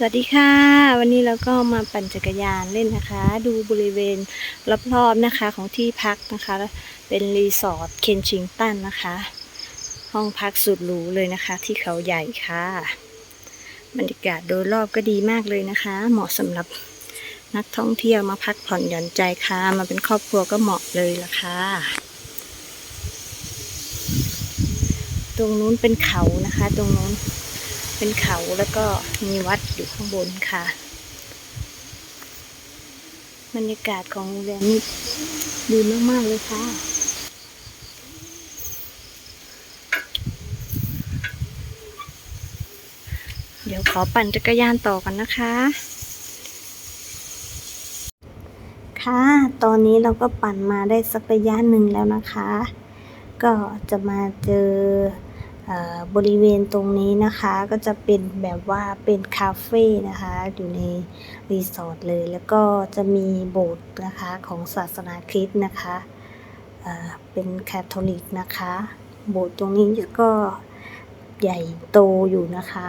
สวัสดีค่ะ วันนี้เราก็มาปั่นจักรยานเล่นนะคะ ดูบริเวณรอบๆนะคะของที่พักนะคะ เป็นรีสอร์ทเคนชิงตันนะคะ ห้องพักสุดหรูเลยนะคะ ที่เขาใหญ่ค่ะบรรยากาศโดยรอบก็ดีมากเลยนะคะ เหมาะสำหรับนักท่องเที่ยวมาพักผ่อนหย่อนใจค่ะ มาเป็นครอบครัวก็เหมาะเลยละค่ะ ตรงนู้นเป็นเขานะคะ ตรงนู้น เป็นเขาแล้วก็มีวัดอยู่ข้างบนค่ะ บรรยากาศของโรงแรมนี่ดีมาก ๆ เลยค่ะ เดี๋ยวขอปั่นจักรยานต่อกันนะคะ ค่ะ ตอนนี้เราก็ปั่นมาได้สักระยะหนึ่งแล้วนะคะ ก็จะมาเจอเอ่อ บริเวณตรงนี้นะคะก็จะเป็นแบบว่าเป็นคาเฟ่นะคะอยู่ในรีสอร์ทเลย แล้วก็จะมีโบสถ์นะคะของศาสนาคริสต์นะคะเเป็นคาทอลิกนะคะ โบสถ์ตรงนี้ก็ใหญ่โตอยู่นะคะ